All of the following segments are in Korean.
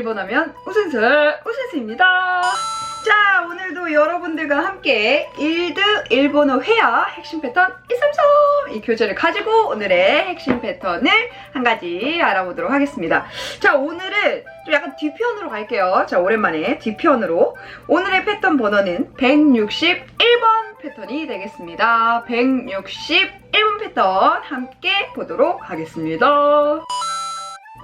일본하면 우승슬 우승슬입니다. 자, 오늘도 여러분들과 함께 1드 일본어 회화 핵심 패턴 133이 교재를 가지고 오늘의 핵심 패턴을 한 가지 알아보도록 하겠습니다. 자, 오늘은 좀 약간 뒤편으로 갈게요. 자, 오랜만에 뒤편으로. 오늘의 패턴 번호는 161번 패턴이 되겠습니다. 161번 패턴 함께 보도록 하겠습니다.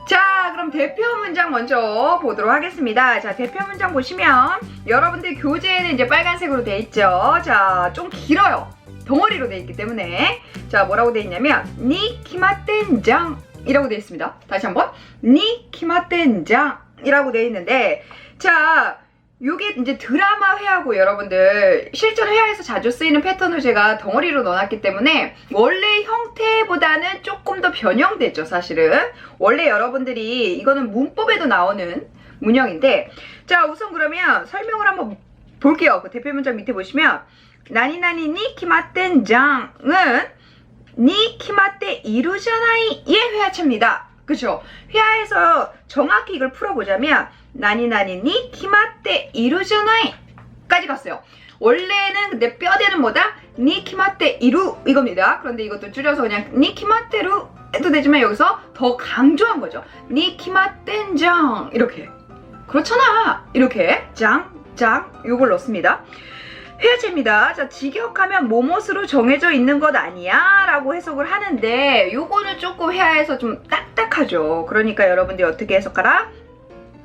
자, 그럼 대표 문장 먼저 보도록 하겠습니다. 자, 대표 문장 보시면 여러분들 교재에는 이제 빨간색으로 돼 있죠. 자, 좀 길어요. 덩어리로 돼 있기 때문에 자, 뭐라고 돼 있냐면 니 키마텐장 이라고 돼 있습니다. 다시 한번 니 키마텐장 이라고 돼 있는데 자, 요게 이제 드라마 회하고 여러분들 실전 회화에서 자주 쓰이는 패턴을 제가 덩어리로 넣어놨기 때문에 원래 형태보다는 조금 더 변형됐죠 사실은. 원래 여러분들이 이거는 문법에도 나오는 문형인데 자 우선 그러면 설명을 한번 볼게요. 그 대표 문장 밑에 보시면 나니나니 니 키마텐 장은 니 키마테 이루잖아이의 회화체입니다 그죠 회화에서 정확히 이걸 풀어보자면 나니나니니 키마테 이루잖아이 까지 갔어요. 원래는 근데 뼈대는 뭐다? 니 키마테 이루 이겁니다. 그런데 이것도 줄여서 그냥 니 키마테루 해도 되지만 여기서 더 강조한 거죠. 니 키마텐장 이렇게 그렇잖아 이렇게 짱짱 요걸 넣습니다. 회화체입니다. 자, 직역하면 뭐뭇으로 정해져 있는 것 아니야? 라고 해석을 하는데 요거는 조금 회화에서 좀 딱딱하죠. 그러니까 여러분들이 어떻게 해석하라?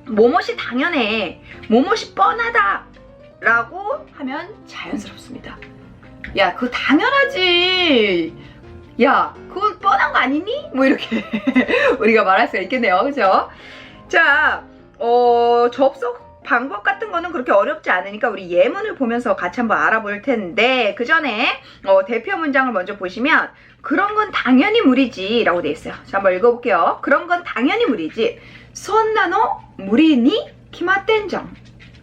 뭐뭇이 당연해. 뭐뭇이 뻔하다. 라고 하면 자연스럽습니다. 야, 그거 당연하지. 야, 그건 뻔한 거 아니니? 뭐 이렇게 우리가 말할 수가 있겠네요. 그죠? 자, 어, 접속 방법 같은 거는 그렇게 어렵지 않으니까 우리 예문을 보면서 같이 한번 알아볼 텐데 그 전에 어, 대표 문장을 먼저 보시면 그런 건 당연히 무리지 라고 돼 있어요. 자, 한번 읽어볼게요. 그런 건 당연히 무리지. 손나노 무리니 키마텐정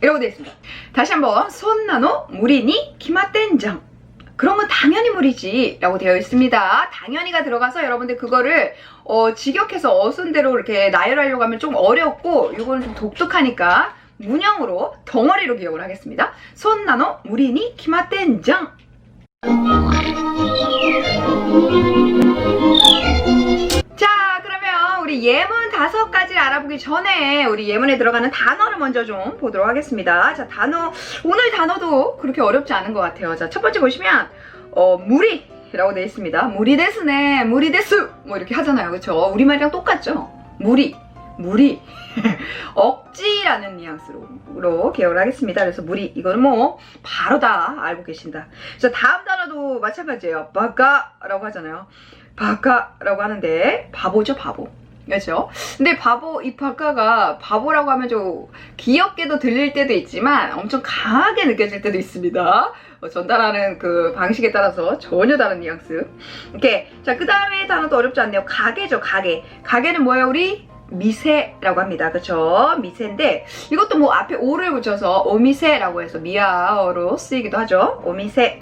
이라고 되어 있습니다. 다시 한번 손나노 무리니 키마텐정 그런 건 당연히 무리지 라고 되어 있습니다. 당연히가 들어가서 여러분들 그거를 어, 직역해서 어순대로 이렇게 나열하려고 하면 좀 어렵고 이거는 좀 독특하니까 문형으로 덩어리로 기억을 하겠습니다. 손나노 무리니 키마텐정 자, 그러면 우리 예문 다섯 가지를 알아보기 전에 우리 예문에 들어가는 단어를 먼저 좀 보도록 하겠습니다. 자, 단어, 오늘 단어도 그렇게 어렵지 않은 것 같아요. 자, 첫 번째 보시면, 어, 무리. 라고 되어 있습니다. 무리 데스네, 무리 데스. 뭐 이렇게 하잖아요. 그쵸? 우리말이랑 똑같죠? 무리, 무리. 억지라는 뉘앙스로 기억을 하겠습니다. 그래서 무리, 이거는 뭐, 바로 다 알고 계신다. 자, 다음 단어도 마찬가지예요. 바카라고 하잖아요. 바카라고 하는데 바보죠 바보 그렇죠? 근데 바보 이 바카가 바보라고 하면 좀 귀엽게도 들릴 때도 있지만 엄청 강하게 느껴질 때도 있습니다 어, 전달하는 그 방식에 따라서 전혀 다른 뉘앙스 이렇게 자 그 다음에 단어도 어렵지 않네요 가게죠 가게 가게는 뭐예요 우리 미세라고 합니다. 그쵸? 미세인데 이것도 뭐 앞에 오를 붙여서 오미세라고 해서 미아어로 쓰이기도 하죠. 오미세.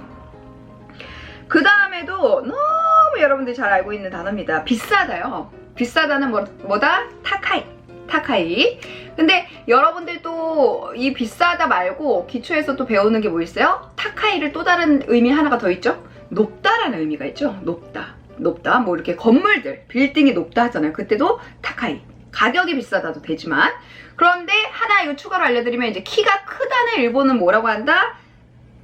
그 다음에도 너무 여러분들이 잘 알고 있는 단어입니다. 비싸다요. 비싸다는 뭐, 뭐다? 타카이. 타카이. 근데 여러분들 또 이 비싸다 말고 기초에서 또 배우는 게 뭐 있어요? 타카이를 또 다른 의미 하나가 더 있죠? 높다라는 의미가 있죠. 높다. 높다. 뭐 이렇게 건물들, 빌딩이 높다 하잖아요. 그때도 타카이. 가격이 비싸다도 되지만. 그런데 하나 이거 추가로 알려드리면 이제 키가 크다는 일본은 뭐라고 한다?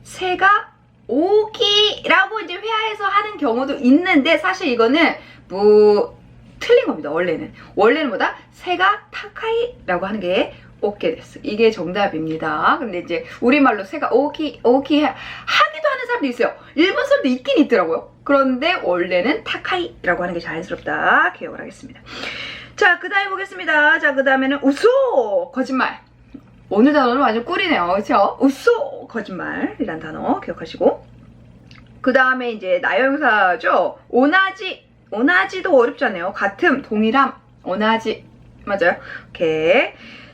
새가 오기라고 이제 회화해서 하는 경우도 있는데 사실 이거는 뭐 틀린 겁니다. 원래는 원래는 뭐다 새가 타카이라고 하는 게 오케이 됐어. 이게 정답입니다. 근데 이제 우리말로 새가 오키 오키 하기도 하는 사람도 있어요. 일본 사람도 있긴 있더라고요. 그런데 원래는 타카이라고 하는 게 자연스럽다. 기억을 하겠습니다. 자, 그 다음에 보겠습니다. 자, 그 다음에는 우소 거짓말. 오늘 단어는 완전 꿀이네요. 그렇죠? 우소 거짓말이란 단어 기억하시고 그 다음에 이제 나열사죠. 오나지 오나지도 어렵지 않네요. 같음, 동일함, 오나지 맞아요. 오케이.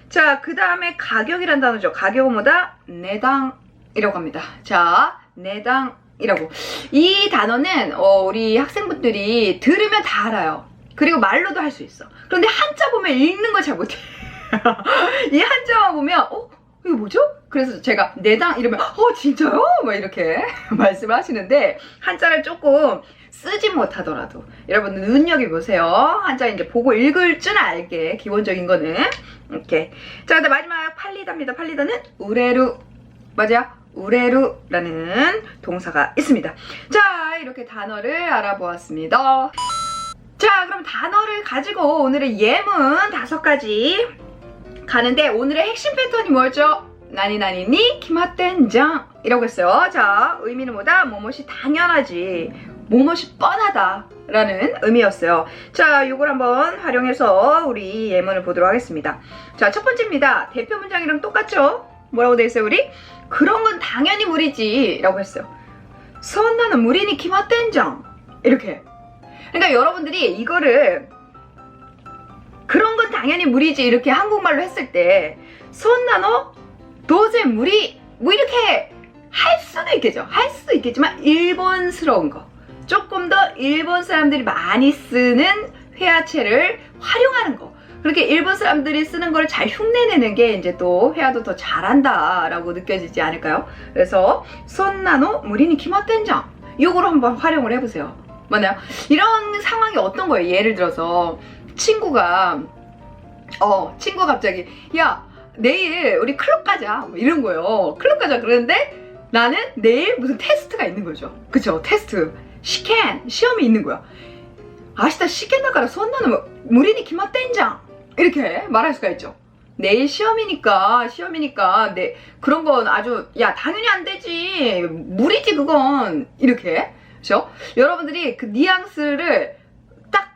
자, 그 다음에 가격이란 단어죠. 가격은 뭐다? 내당이라고 합니다. 자, 내당이라고. 이 단어는 어, 우리 학생분들이 들으면 다 알아요. 그리고 말로도 할 수 있어. 그런데 한자 보면 읽는 걸 잘 못해. 이 한자만 보면 어 이거 뭐죠? 그래서 제가 내당 이러면 어 진짜요? 막 이렇게 말씀을 하시는데 한자를 조금 쓰지 못하더라도 여러분 눈여겨 보세요. 한자 이제 보고 읽을 줄 알게 기본적인 거는 이렇게 자 근데 마지막 팔리다입니다. 팔리다는 우레루 맞아요. 우레루라는 동사가 있습니다. 자 이렇게 단어를 알아보았습니다. 자 그럼 단어를 가지고 오늘의 예문 다섯 가지 가는데 오늘의 핵심 패턴이 뭐였죠? 나니나니니 키마텐장 이라고 했어요. 자 의미는 뭐다? 뭐뭇이 당연하지 뭐뭇이 뻔하다 라는 의미였어요. 자 이걸 한번 활용해서 우리 예문을 보도록 하겠습니다. 자 첫 번째입니다. 대표 문장이랑 똑같죠? 뭐라고 돼 있어요 우리? 그런 건 당연히 무리지 라고 했어요. 선나는 무리니 키마텐장 이렇게 그러니까 여러분들이 이거를 그런 건 당연히 무리지. 이렇게 한국말로 했을 때 손나노 도제 무리 뭐 이렇게 할 수도 있겠죠. 할 수도 있겠지만 일본스러운 거. 조금 더 일본 사람들이 많이 쓰는 회화체를 활용하는 거. 그렇게 일본 사람들이 쓰는 걸 잘 흉내내는 게 이제 또 회화도 더 잘한다라고 느껴지지 않을까요? 그래서 손나노 무리니 키마텐장 요거로 한번 활용을 해보세요 맞나요? 이런 상황이 어떤 거예요? 예를 들어서 친구가 어 친구가 갑자기 야 내일 우리 클럽 가자. 뭐 이런 거예요. 클럽 가자. 그러는데 나는 내일 무슨 테스트가 있는 거죠. 그쵸? 테스트. 시켄 시험이 있는 거야 아시다. 시켄 나가라. 손나는 무리니 기마텐장. 이렇게 말할 수가 있죠 내일 시험이니까 시험이니까 내 그런 건 아주 야 당연히 안 되지. 무리지 그건. 이렇게 그렇죠? 여러분들이 그 뉘앙스를 딱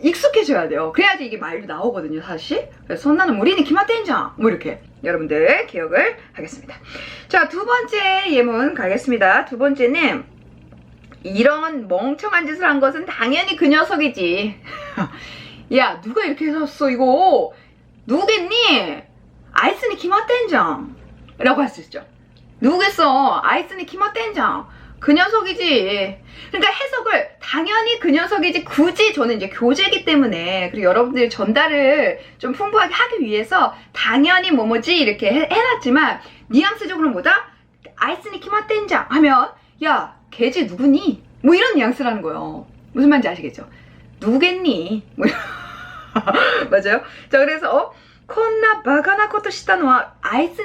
익숙해져야 돼요. 그래야지 이게 말도 나오거든요, 사실. 그래서 손나는 우리는 기마텐장 뭐 이렇게 여러분들 기억을 하겠습니다. 자, 두 번째 예문 가겠습니다. 두 번째는 이런 멍청한 짓을 한 것은 당연히 그 녀석이지. 야, 누가 이렇게 해놨어, 이거? 누구겠니? 아이스니 기마텐장 라고 할 수 있죠. 누구겠어? 아이스니 기마텐장 그 녀석이지. 그러니까 해석을 당연히 그 녀석이지 굳이 저는 이제 교재이기 때문에 그리고 여러분들이 전달을 좀 풍부하게 하기 위해서 당연히 뭐뭐지 이렇게 해, 해놨지만 뉘앙스적으로 뭐다? 아이스니 키마텐장 하면 야 걔지 누구니? 뭐 이런 뉘앙스라는 거예요. 무슨 말인지 아시겠죠? 누구겠니? 뭐 맞아요? 자 그래서 어?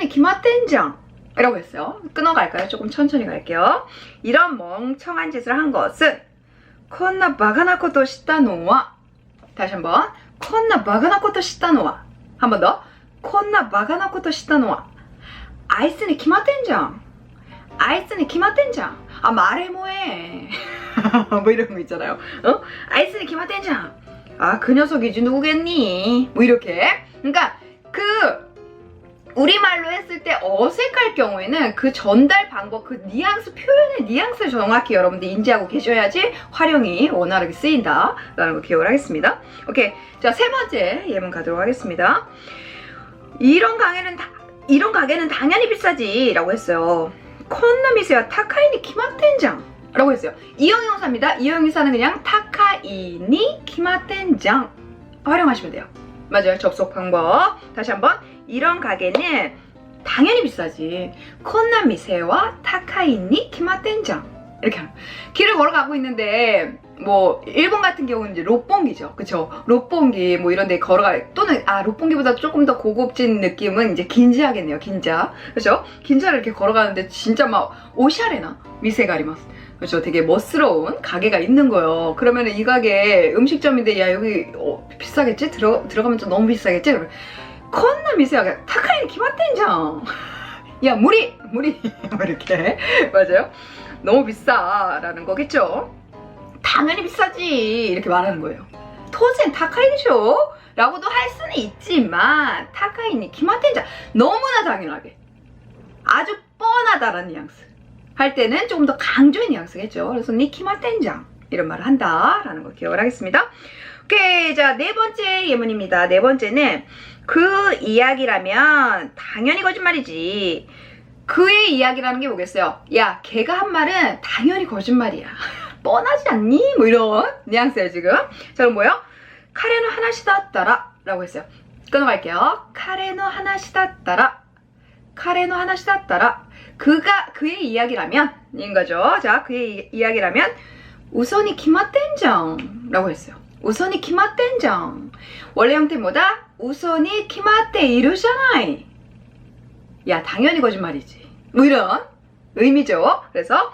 키마텐장 이라고 했어요. 끊어갈까요? 조금 천천히 갈게요. 이런 멍청한 짓을 한 것은 콘나 바가나 코토 시타노와. 다시 한번 콘나 바가나 코토 시타노와. 한 번 더 콘나 바가나 코토 시타노와 아이스니 키마텐장 아이스니 키마텐장 아 말해 뭐해. 뭐 이런 거 있잖아요. 어? 아이스니 키마텐장 아 그 녀석이지 누구겠니? 뭐 이렇게. 그러니까 그 우리말로 했을 때 어색할 경우에는 그 전달 방법, 그 뉘앙스, 표현의 뉘앙스를 정확히 여러분들 인지하고 계셔야지 활용이 원활하게 쓰인다 라는 거 기억을 하겠습니다. 오케이. 자, 세 번째 예문 가도록 하겠습니다. 이런 가게는 다, 이런 가게는 당연히 비싸지 라고 했어요. 콘나미세와 타카이니 키마텐장 라고 했어요. 이형용사입니다. 이형용사는 그냥 타카이니 키마텐장 활용하시면 돼요. 맞아요. 접속 방법. 다시 한번. 이런 가게는 당연히 비싸지. 콘나미세와 타카이니 키마텐장. 이렇게. 길을 걸어가고 있는데 뭐 일본 같은 경우는 이제 롯봉기죠. 그쵸? 롯봉기 뭐 이런 데 걸어가 또는 아 롯봉기보다 조금 더 고급진 느낌은 이제 긴자겠네요. 긴자. 그죠? 긴자를 이렇게 걸어가는데 진짜 막 오샤레나 미세가리마스. 그렇죠. 되게 멋스러운 가게가 있는 거예요. 그러면 이 가게 음식점인데 야 여기 어, 비싸겠지? 들어 들어가면 좀 너무 비싸겠지? 그러면 콘나 미세하게 타카이니 기마텐장. 야 무리 무리 뭐 이렇게 맞아요. 너무 비싸라는 거겠죠. 당연히 비싸지 이렇게 말하는 거예요. 토젠 타카이니쇼 라고도 할 수는 있지만 타카이니 기마텐장 너무나 당연하게 아주 뻔하다라는 뉘앙스 할 때는 조금 더 강조의 뉘앙스겠죠. 그래서 니키마텐장 이런 말을 한다라는 거 기억을 하겠습니다. 오케이 자 네 번째 예문입니다. 네 번째는 그 이야기라면 당연히 거짓말이지. 그의 이야기라는 게 뭐겠어요? 야 걔가 한 말은 당연히 거짓말이야. 뻔하지 않니? 뭐 이런 뉘앙스예요 지금. 자 그럼 뭐요? 카레는 하나씩 다 따라 라고 했어요. 끊어갈게요. 카레노 하나시 다 따라. 카레노 하나시 다 따라. 그가 그의 이야기라면 인 거죠. 자, 그의 이, 야기라면 우선이 키마텐정라고 했어요. 우선이 키마텐정. 원래 형태보다 우선이 키마테 이루잖아이. 야, 당연히 거짓말이지. 뭐 이런 의미죠. 그래서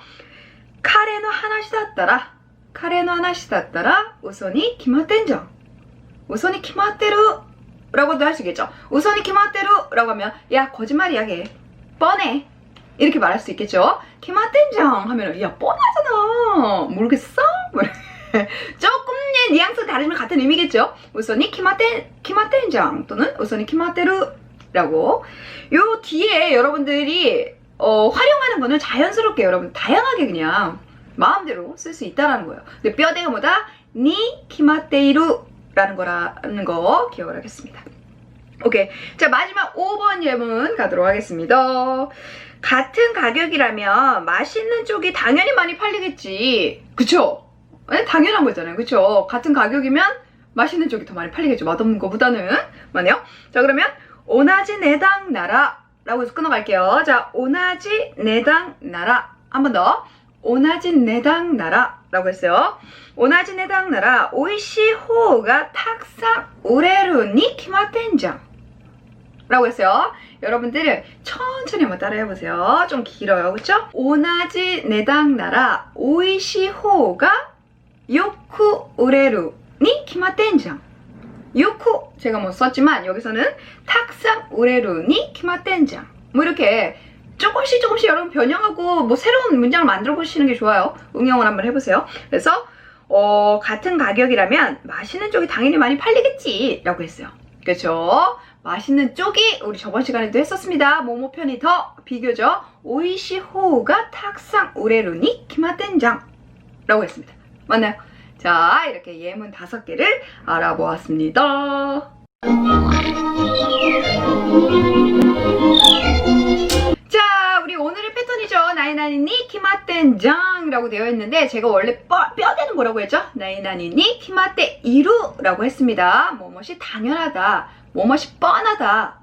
카레노 하나시 다따라. 카레노 하나시 다따라 우선이 키마텐정. 우선이 키마테루 라고도 할수 있겠죠. 우선이 키마테루 라고 하면 야 거짓말이야 걔 뻔해 이렇게 말할 수 있겠죠. 키마텐정 하면 야 뻔하잖아 모르겠어? 뭐 조금의 뉘앙스 다르지만 같은 의미겠죠. 우선이 키마텐 키마텐정 또는 우선이 키마테루라고 요 뒤에 여러분들이 어, 활용하는 거는 자연스럽게 여러분 다양하게 그냥 마음대로 쓸 수 있다라는 거예요. 근데 뼈대가 뭐다? 니 키마테이루라는 거라는 거 기억을 하겠습니다. 오케이. 자, 마지막 5번 예문 가도록 하겠습니다. 같은 가격이라면 맛있는 쪽이 당연히 많이 팔리겠지. 그쵸? 네, 당연한 거잖아요. 그쵸? 같은 가격이면 맛있는 쪽이 더 많이 팔리겠죠. 맛없는 거보다는. 맞네요. 자, 그러면 오나지 내당 나라 라고 해서 끊어갈게요. 자, 오나지 내당 나라. 한 번 더. 오나지 내당 나라 라고 했어요. 오나지 내당 나라 오이시 호가 탁상 우레루니 키마텐장 라고 했어요. 여러분들 천천히 한번 따라해 보세요. 좀 길어요. 그쵸? 오나지 내당 나라 오이시 호가 요쿠 우레루니 키마텐장 요쿠 제가 뭐 썼지만 여기서는 탁상 우레루니 키마텐장 뭐 이렇게 조금씩 조금씩 여러분 변형하고 뭐 새로운 문장을 만들어 보시는 게 좋아요. 응용을 한번 해보세요. 그래서 어, 같은 가격이라면 맛있는 쪽이 당연히 많이 팔리겠지 라고 했어요. 그렇죠? 맛있는 쪽이 우리 저번 시간에도 했었습니다. 모모 편이 더 비교죠. 오이시 호우가 탁상 우레루니 키마텐장 라고 했습니다. 맞나요? 자, 이렇게 예문 다섯 개를 알아보았습니다. 자, 우리 오늘의 패턴이죠. 나이나니니 키마텐장이라고 되어 있는데 제가 원래 뼈, 뼈대는 뭐라고 했죠? 나이나니니 키마테 이루라고 했습니다. 뭐뭇이 당연하다. 뭐뭇이 뻔하다.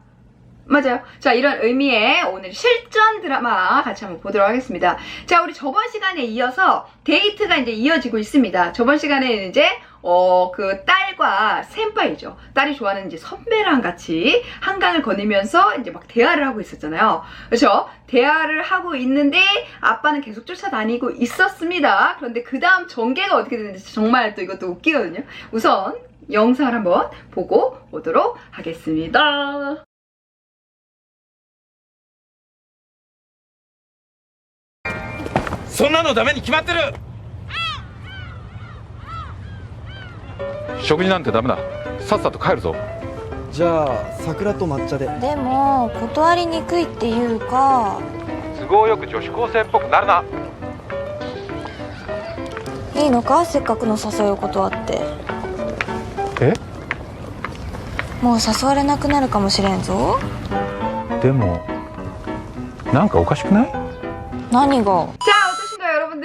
맞아요. 자, 이런 의미의 오늘 실전 드라마 같이 한번 보도록 하겠습니다. 자, 우리 저번 시간에 이어서 데이트가 이제 이어지고 있습니다. 저번 시간에는 이제 어, 그 딸과 센파이죠. 딸이 좋아하는 이제 선배랑 같이 한강을 거니면서 이제 막 대화를 하고 있었잖아요. 그렇죠? 대화를 하고 있는데 아빠는 계속 쫓아다니고 있었습니다. 그런데 그 다음 전개가 어떻게 되는지 정말 또 이것도 웃기거든요. 우선 영상을 한번 보고 오도록 하겠습니다. そんなのダメに決まってる。食事なんてダメだ。さっさと帰るぞ。じゃあ桜と抹茶で。でも断りにくいっていうか。都合よく女子高生っぽくなるな。いいのか？せっかくの誘いを断って。え？もう誘われなくなるかもしれんぞ。でもなんかおかしくない？何が？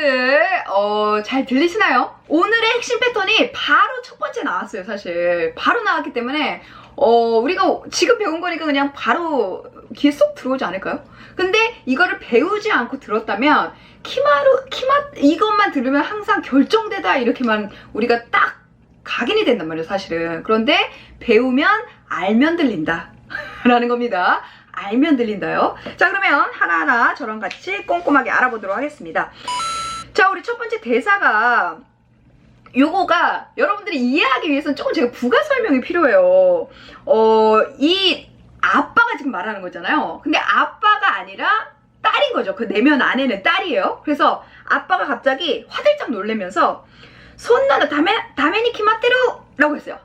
여러분들? 어, 잘 들리시나요? 오늘의 핵심 패턴이 바로 첫 번째 나왔어요, 사실. 바로 나왔기 때문에, 어, 우리가 지금 배운 거니까 그냥 바로 귀에 쏙 들어오지 않을까요? 근데 이거를 배우지 않고 들었다면, 키마루, 키마, 이것만 들으면 항상 결정되다, 이렇게만 우리가 딱 각인이 된단 말이에요, 사실은. 그런데 배우면 알면 들린다. 라는 겁니다. 알면 들린다요. 자, 그러면 하나하나 저랑 같이 꼼꼼하게 알아보도록 하겠습니다. 자, 우리 첫 번째 대사가 요거가 여러분들이 이해하기 위해서는 조금 제가 부가 설명이 필요해요. 어, 이 아빠가 지금 말하는 거잖아요. 근데 아빠가 아니라 딸인 거죠. 그 내면 안에는 딸이에요. 그래서 아빠가 갑자기 화들짝 놀래면서 다메 다메니 키마테루 라고 했어요.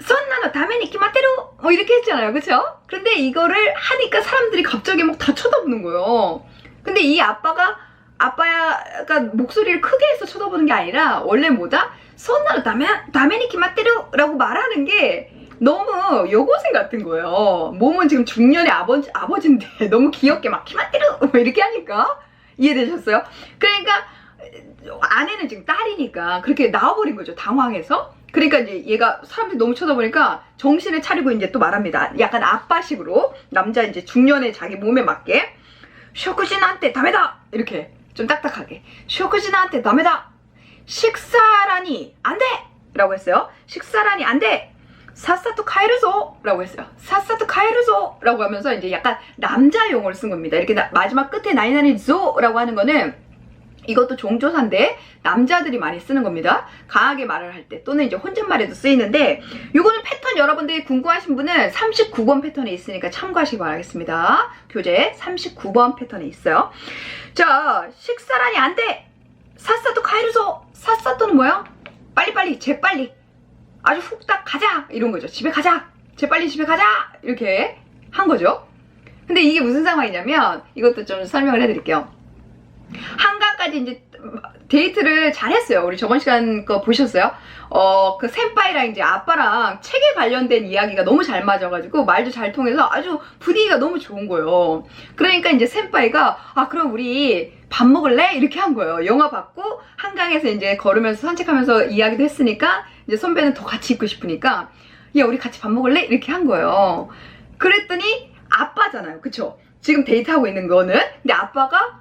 손나노 다메니 키마테루 뭐 이렇게 했잖아요. 그쵸? 근데 이거를 하니까 사람들이 갑자기 막 다 쳐다보는 거예요. 근데 이 아빠가 아빠가 목소리를 크게 해서 쳐다보는 게 아니라 원래 뭐다? 손나노 다메 다메니 키마테루라고 말하는 게 너무 여고생 같은 거예요. 몸은 지금 중년의 아버지 아버지인데 너무 귀엽게 막 키마테루 뭐 이렇게 하니까 이해되셨어요? 그러니까 아내는 지금 딸이니까 그렇게 나와버린 거죠. 당황해서. 그러니까 이제 얘가 사람들이 너무 쳐다보니까 정신을 차리고 이제 또 말합니다. 약간 아빠식으로 남자 이제 중년의 자기 몸에 맞게 쇼크진한테 다메다 이렇게 좀 딱딱하게. 쇼크진한테 다메다. 식사라니 안 돼! 라고 했어요. 식사라니 안 돼! 사사토 카에르소! 라고 했어요. 사사토 카에르소! 라고 하면서 이제 약간 남자 용어를 쓴 겁니다. 이렇게 나- 마지막 끝에 나이나니 조! 라고 하는 거는 이것도 종조사인데 남자들이 많이 쓰는 겁니다. 강하게 말을 할 때 또는 이제 혼잣말에도 쓰이는데 요거는 패턴 여러분들이 궁금하신 분은 39번 패턴에 있으니까 참고하시기 바라겠습니다. 교재 39번 패턴에 있어요. 자 식사라니 안 돼! 사사토 카이르소! 사사토는 뭐야? 빨리빨리 재빨리 아주 훅딱 가자 이런 거죠. 집에 가자 재빨리 집에 가자 이렇게 한 거죠. 근데 이게 무슨 상황이냐면 이것도 좀 설명을 해드릴게요. 한가까지 이제 데이트를 잘 했어요. 우리 저번 시간 거 보셨어요? 어, 그 센파이랑 이제 아빠랑 책에 관련된 이야기가 너무 잘 맞아가지고 말도 잘 통해서 아주 분위기가 너무 좋은 거예요. 그러니까 이제 센파이가 아, 그럼 우리 밥 먹을래? 이렇게 한 거예요. 영화 봤고 한강에서 이제 걸으면서 산책하면서 이야기도 했으니까 이제 선배는 더 같이 있고 싶으니까 야, 우리 같이 밥 먹을래? 이렇게 한 거예요. 그랬더니 아빠잖아요. 그쵸? 지금 데이트하고 있는 거는. 근데 아빠가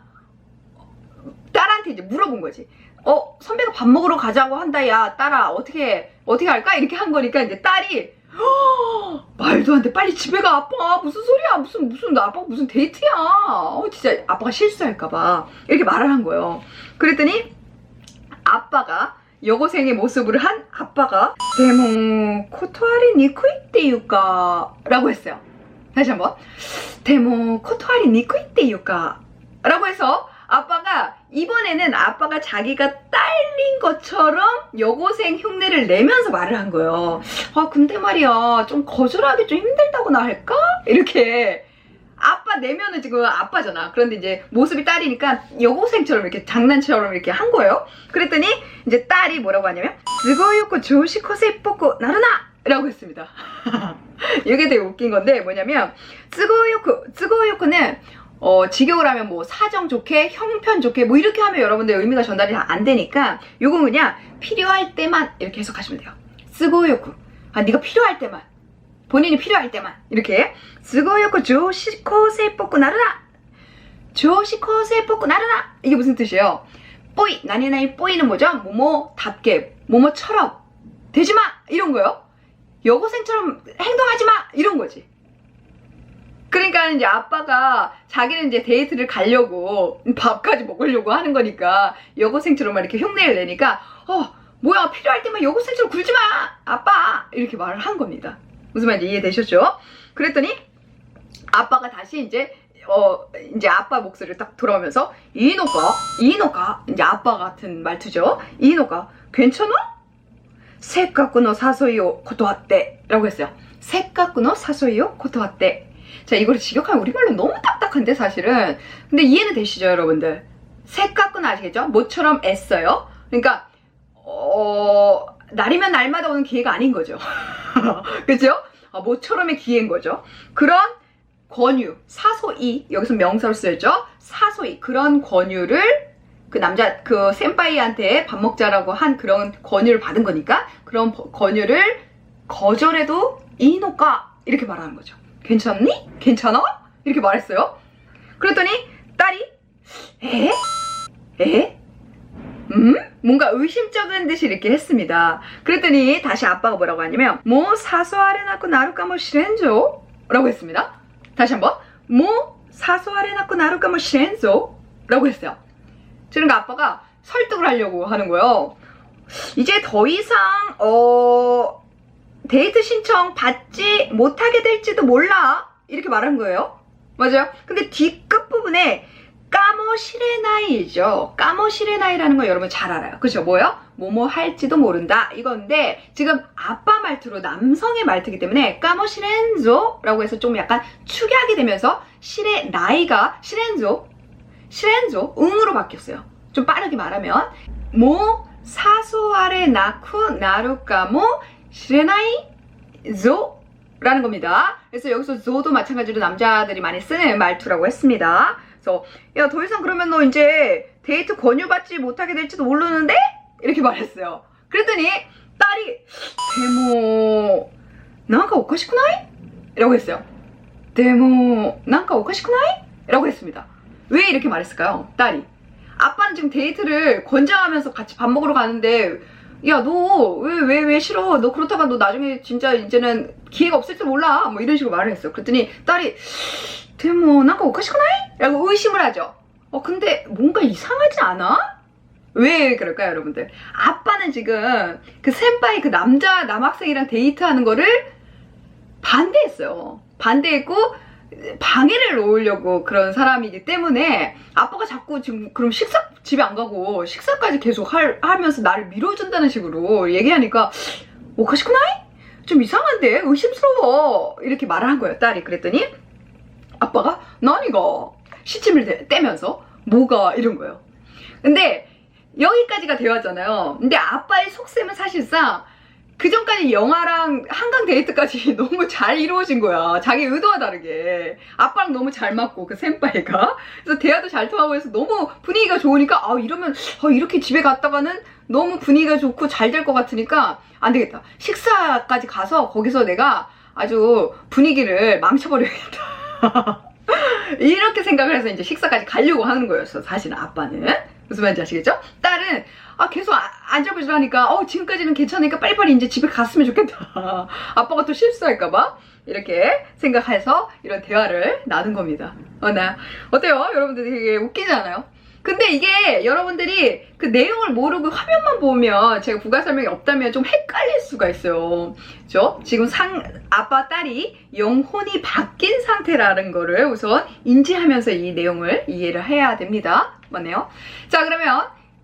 딸한테 이제 물어본 거지. 어, 선배가 밥 먹으러 가자고 한다, 야, 딸아, 어떻게, 어떻게 할까? 이렇게 한 거니까 이제 딸이, "허, 말도 안 돼. 빨리 집에 가, 아빠. 무슨 소리야. 무슨, 무슨, 아빠가 무슨 데이트야. 어, 진짜 아빠가 실수할까봐. 이렇게 말을 한 거예요. 그랬더니, 아빠가, 여고생의 모습을 한 아빠가, 데모, 코토아리 니쿠이떼유까. 라고 했어요. 다시 한 번. 데모, 코토아리 니쿠이떼유까. 라고 해서, 아빠가 이번에는 아빠가 자기가 딸린 것처럼 여고생 흉내를 내면서 말을 한 거예요. 아 근데 말이야 좀 거절하기 좀 힘들다고나 할까? 이렇게 아빠 내면은 지금 아빠잖아. 그런데 이제 모습이 딸이니까 여고생처럼 이렇게 장난처럼 이렇게 한 거예요. 그랬더니 이제 딸이 뭐라고 하냐면 스고요코 조시코세 뽑고 나르나 라고 했습니다. 이게 되게 웃긴 건데 뭐냐면 스고요코 스고요코는 어, 직역을 하면 뭐 사정 좋게, 형편 좋게 뭐 이렇게 하면 여러분들 의미가 전달이 다안 되니까 요건 그냥 필요할 때만 이렇게 해석하시면 돼요. 쓰고요쿠. 아, 네가 필요할 때만. 본인이 필요할 때만. 이렇게. 쓰고요쿠 조시코세 뽑고 나르나. 조시코세 뽑고 나르나. 이게 무슨 뜻이에요? 뽀이. 나니나이 뽀이는 뭐죠? 뭐뭐답게. 뭐뭐처럼. 되지 마! 이런 거요. 여고생처럼 행동하지 마! 이런 거지. 그러니까 이제 아빠가 자기는 이제 데이트를 가려고 밥까지 먹으려고 하는 거니까 여고생처럼 막 이렇게 흉내를 내니까 어 뭐야 필요할 때만 여고생처럼 굴지 마! 아빠! 이렇게 말을 한 겁니다. 무슨 말인지 이해되셨죠? 그랬더니 아빠가 다시 이제 어 이제 아빠 목소리를 딱 돌아오면서 이노가 이노가 이제 아빠 같은 말투죠? 이노가 괜찮아? 세카쿠노 사소이요 코토왔대 라고 했어요. 세카쿠노 사소이요 코토왔대 자, 이거를 직역하면 우리말로 너무 딱딱한데, 사실은. 근데 이해는 되시죠, 여러분들? 색깔은 아시겠죠? 모처럼 애써요. 그러니까, 어, 날이면 날마다 오는 기회가 아닌 거죠. 그죠? 아, 모처럼의 기회인 거죠. 그런 권유, 사소이, 여기서 명사로 쓰였죠? 사소이, 그런 권유를 그 남자, 그 센파이한테 밥 먹자라고 한 그런 권유를 받은 거니까, 그런 버- 권유를 거절해도 이노까 이렇게 말하는 거죠. 괜찮니? 괜찮아? 이렇게 말했어요. 그랬더니 딸이 에? 에? 음? 뭔가 의심쩍은 듯이 이렇게 했습니다. 그랬더니 다시 아빠가 뭐라고 하냐면 뭐 사소하레나고 나루까모 시렌조? 라고 했습니다. 다시 한번 뭐 사소하레나고 나루까모 시렌조? 라고 했어요. 그러니까 아빠가 설득을 하려고 하는 거예요. 이제 더 이상 어 데이트 신청 받지 못하게 될지도 몰라. 이렇게 말한 거예요. 맞아요. 근데 뒤끝 부분에 까모시레나이죠. 까모시레나이라는 거 여러분 잘 알아요. 그죠? 뭐요? 뭐뭐 할지도 모른다. 이건데 지금 아빠 말투로 남성의 말투이기 때문에 까모시렌조라고 해서 좀 약간 축약이 되면서 시레 나이가 시렌조 시렌조 응으로 바뀌었어요. 좀 빠르게 말하면 모 사소아레 나쿠 나루까모 시레나이 조 라는 겁니다. 그래서 여기서 조도 마찬가지로 남자들이 많이 쓰는 말투라고 했습니다. 그래서 야 더 이상 그러면 너 이제 데이트 권유받지 못하게 될지도 모르는데 이렇게 말했어요. 그랬더니 딸이 데모 난가 오카시쿠나이? 라고 했어요. 데모 난가 오카시쿠나이? 라고 했습니다. 왜 이렇게 말했을까요? 딸이. 아빠는 지금 데이트를 권장하면서 같이 밥 먹으러 가는데 야 너 왜 왜 왜 싫어? 너 그렇다가 너 나중에 진짜 이제는 기회가 없을지 몰라. 뭐 이런 식으로 말을 했어요. 그랬더니 딸이 데모 난가 오카시쿠나이? 라고 의심을 하죠. 어 근데 뭔가 이상하지 않아? 왜 그럴까요, 여러분들? 아빠는 지금 그 센파이 그 남자 남학생이랑 데이트하는 거를 반대했어요. 반대했고 방해를 놓으려고 그런 사람이기 때문에 아빠가 자꾸 지금 그럼 식사 집에 안 가고 식사까지 계속 할, 하면서 나를 밀어준다는 식으로 얘기하니까 오카시쿠나이? 좀 이상한데 의심스러워 이렇게 말을 한 거예요 딸이 그랬더니 아빠가 나니가 시침을 대- 떼면서 뭐가 이런 거예요 근데 여기까지가 대화잖아요. 근데 아빠의 속셈은 사실상 그 전까지 영화랑 한강 데이트까지 너무 잘 이루어진 거야. 자기 의도와 다르게. 아빠랑 너무 잘 맞고, 그 센파이가. 그래서 대화도 잘 통하고 해서 너무 분위기가 좋으니까, 아, 이러면, 어, 이렇게 집에 갔다가는 너무 분위기가 좋고 잘 될 것 같으니까, 안 되겠다. 식사까지 가서 거기서 내가 아주 분위기를 망쳐버려야겠다. 이렇게 생각을 해서 이제 식사까지 가려고 하는 거였어, 사실은 아빠는. 무슨 말인지 아시겠죠? 딸은 아 계속 아- 하니까 어 지금까지는 괜찮으니까 빨리빨리 이제 집에 갔으면 좋겠다. 아빠가 또 실수할까봐 이렇게 생각해서 이런 대화를 나눈 겁니다. 어, 나 어때요? 여러분들 되게 웃기지 않아요? 근데 이게 여러분들이 그 내용을 모르고 화면만 보면 제가 부가 설명이 없다면 좀 헷갈릴 수가 있어요. 그죠? 지금 상, 아빠, 딸이 영혼이 바뀐 상태라는 거를 우선 인지하면서 이 내용을 이해를 해야 됩니다. 맞네요. 자, 그러면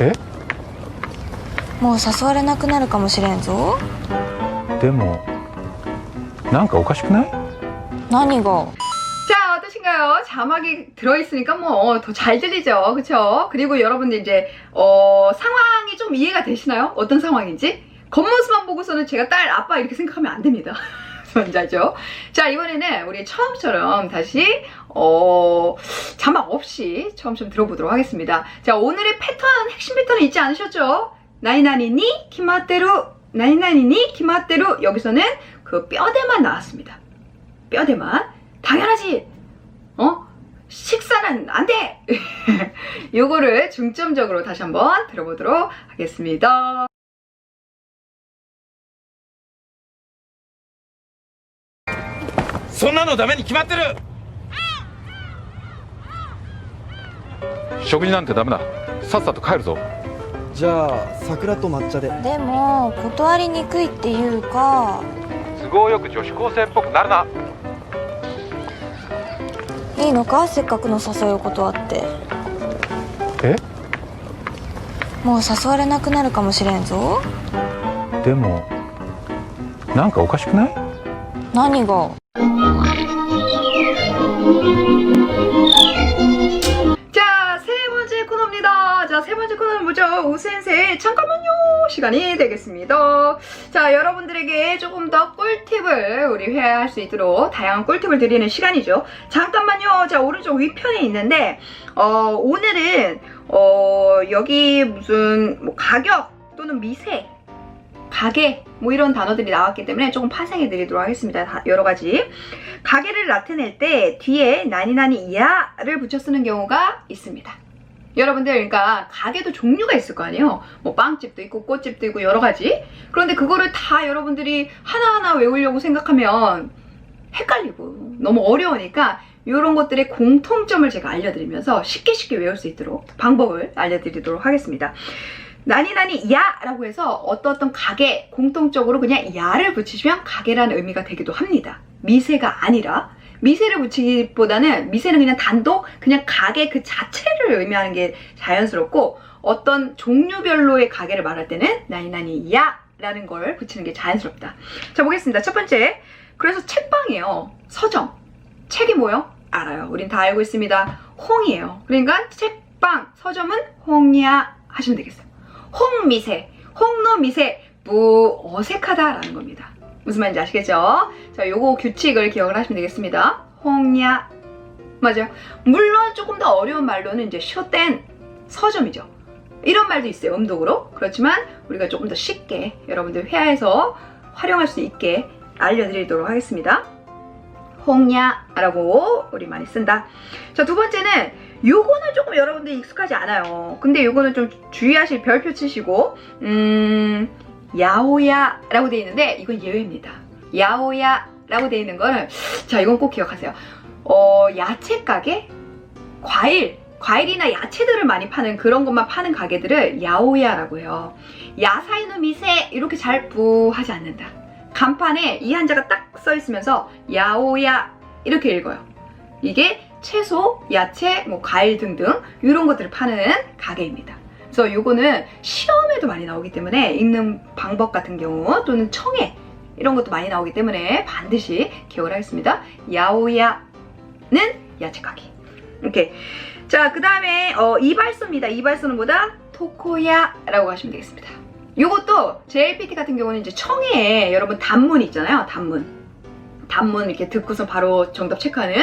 えもう誘われなくなるかもしれんぞでもなんかおかしくない何が 자, 어떠신가요? 자막이 들어있으니까 뭐 더 잘 들리죠? 그쵸? 그리고 여러분들 이제, 어, 상황이 좀 이해가 되시나요? 어떤 상황인지? 겉모습만 보고서는 제가 딸, 아빠 이렇게 생각하면 안 됩니다. 알죠? 자, 이번에는 우리 처음처럼 다시, 어, 자막 없이 처음처럼 들어보도록 하겠습니다. 자, 오늘의 패턴, 핵심 패턴을 잊지 않으셨죠? 나이나니니, 키마테루, 나이나니니, 키마테루. 여기서는 그 뼈대만 나왔습니다. 뼈대만. 당연하지. 어? 식사는 안 돼. 요거를 중점적으로 다시 한번 들어보도록 하겠습니다. そんなのダメに決まってる。食事なんてダメだ。さっさと帰るぞ。じゃあ桜と抹茶で。でも断りにくいっていうか。都合よく女子高生っぽくなるな。いいのか？せっかくの誘いを断って。え？もう誘われなくなるかもしれんぞ。でもなんかおかしくない？何が？ 자, 세 번째 코너입니다. 자, 세 번째 코너는 뭐죠? 오센세의 잠깐만요 시간이 되겠습니다. 자, 여러분들에게 조금 더 꿀팁을 우리 회화할 수 있도록 다양한 꿀팁을 드리는 시간이죠. 잠깐만요. 자, 오른쪽 위편에 있는데 어, 오늘은 어, 여기 무슨 뭐 가격 또는 미세 가게 뭐 이런 단어들이 나왔기 때문에 조금 파생해 드리도록 하겠습니다. 다- 여러 가지. 가게를 나타낼 때 뒤에 나니나니 야를 붙여 쓰는 경우가 있습니다. 여러분들 그러니까 가게도 종류가 있을 거 아니에요. 뭐 빵집도 있고 꽃집도 있고 여러 가지. 그런데 그거를 다 여러분들이 하나하나 외우려고 생각하면 헷갈리고 너무 어려우니까 이런 것들의 공통점을 제가 알려드리면서 쉽게 쉽게 외울 수 있도록 방법을 알려드리도록 하겠습니다. 나니나니 야라고 해서 어떤 어떤 가게 공통적으로 그냥 야를 붙이시면 가게라는 의미가 되기도 합니다. 미세가 아니라 미세를 붙이기보다는 미세는 그냥 단독 그냥 가게 그 자체를 의미하는 게 자연스럽고 어떤 종류별로의 가게를 말할 때는 나니나니 야 라는 걸 붙이는 게 자연스럽다. 자, 보겠습니다. 첫 번째. 그래서 책방이에요. 서점. 책이 뭐요? 알아요. 우린 다 알고 있습니다. 홍이에요. 그러니까 책방, 서점은 홍야 하시면 되겠어요. 홍미세, 홍노미세, 무 어색하다라는 겁니다. 무슨 말인지 아시겠죠? 자, 요거 규칙을 기억을 하시면 되겠습니다. 홍야 맞아요. 물론 조금 더 어려운 말로는 이제 쇼땐 서점이죠. 이런 말도 있어요. 음독으로. 그렇지만 우리가 조금 더 쉽게 여러분들 회화에서 활용할 수 있게 알려드리도록 하겠습니다. 홍야라고 우리 많이 쓴다. 자, 두 번째는 요거는 조금 여러분들 익숙하지 않아요. 근데 요거는 좀 주의하실 별표 치시고 음 야오야 라고 돼 있는데 이건 예외입니다. 야오야 라고 돼 있는 거는 자, 이건 꼭 기억하세요. 어, 야채 가게? 과일, 과일이나 야채들을 많이 파는 그런 것만 파는 가게들을 야오야라고 해요. 야사이노 미세 이렇게 잘 부하지 않는다. 간판에 이 한자가 딱 써 있으면서 야오야 이렇게 읽어요. 이게 채소, 야채, 뭐 과일 등등 이런 것들을 파는 가게입니다. 그래서 요거는 시험에도 많이 나오기 때문에 읽는 방법 같은 경우 또는 청해 이런 것도 많이 나오기 때문에 반드시 기억을 하겠습니다. 야오야는 야채 가게. 이렇게. 자, 그 다음에 어, 이발소입니다. 이발소는 뭐다? 토코야라고 하시면 되겠습니다. 요것도 JLPT 같은 경우는 이제 청해에 여러분 단문 있잖아요. 단문. 단문 이렇게 듣고서 바로 정답 체크하는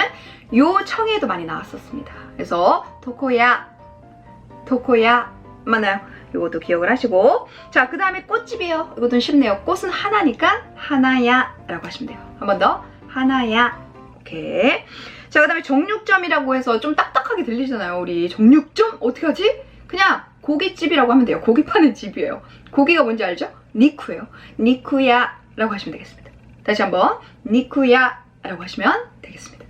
요 청해도 많이 나왔었습니다. 그래서 토코야, 토코야 맞나요? 요것도 기억을 하시고 자, 그 다음에 꽃집이에요. 이것도 쉽네요. 꽃은 하나니까 하나야 라고 하시면 돼요. 한 번 더. 하나야. 오케이. 자, 그 다음에 정육점이라고 해서 좀 딱딱하게 들리잖아요. 우리 정육점? 어떻게 하지? 그냥 고깃집이라고 하면 돼요. 고기 파는 집이에요. 고기가 뭔지 알죠? 니쿠예요. 니쿠야 라고 하시면 되겠습니다. 다시 한번 니쿠야 라고 하시면 되겠습니다.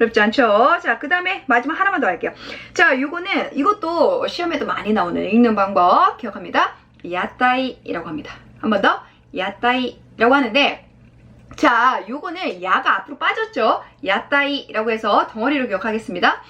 어렵지 않죠? 자, 그 다음에 마지막 하나만 더 할게요. 자, 요거는 이것도 시험에도 많이 나오는 읽는 방법 기억합니다. 야따이라고 합니다. 한 번 더. 야따이라고 하는데 자, 요거는 야가 앞으로 빠졌죠? 야따이라고 해서 덩어리로 기억하겠습니다.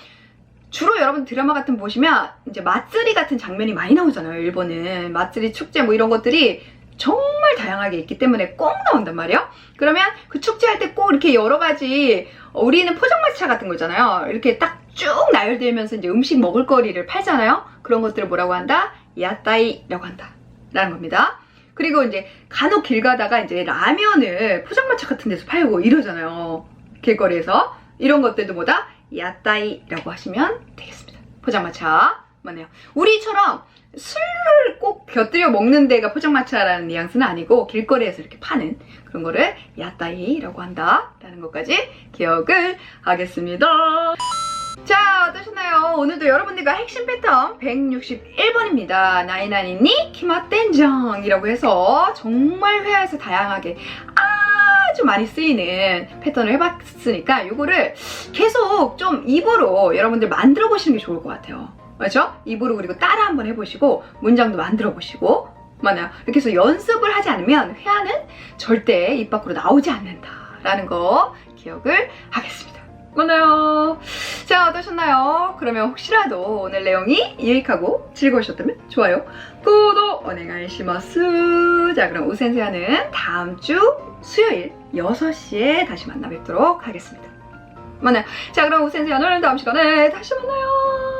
주로 여러분 드라마 같은 거 보시면 이제 맛쓰리 같은 장면이 많이 나오잖아요. 일본은 맛쓰리 축제 뭐 이런 것들이 정말 다양하게 있기 때문에 꼭 나온단 말이에요. 그러면 그 축제할 때 꼭 이렇게 여러 가지 어, 우리는 포장마차 같은 거잖아요. 이렇게 딱 쭉 나열되면서 이제 음식 먹을거리를 팔잖아요. 그런 것들을 뭐라고 한다? 야따이라고 한다. 라는 겁니다. 그리고 이제 간혹 길 가다가 이제 라면을 포장마차 같은 데서 팔고 이러잖아요. 길거리에서. 이런 것들도 뭐다? 야따이라고 하시면 되겠습니다. 포장마차. 맞네요. 우리처럼 술을 꼭 곁들여 먹는 데가 포장마차라는 뉘앙스는 아니고 길거리에서 이렇게 파는 그런 거를 야따이라고 한다. 라는 것까지 기억을 하겠습니다. 자, 어떠셨나요? 오늘도 여러분들과 핵심 패턴 161번입니다. 나이나니니 키마텐정이라고 해서 정말 회화에서 다양하게 아주 많이 쓰이는 패턴을 해봤으니까 이거를 계속 좀 입으로 여러분들 만들어 보시는 게 좋을 것 같아요. 맞죠? 입으로 그리고 따라 한번 해보시고 문장도 만들어 보시고 맞나요? 이렇게 해서 연습을 하지 않으면 회화는 절대 입 밖으로 나오지 않는다라는 거 기억을 하겠습니다. 맞나요? 자, 어떠셨나요? 그러면 혹시라도 오늘 내용이 유익하고 즐거우셨다면 좋아요, 구독, 오네가이시마스. 자, 그럼 우센세아는 다음 주 수요일 6시에 다시 만나 뵙도록 하겠습니다. 맞나요? 자, 그럼 우센세아는 다음 시간에 다시 만나요.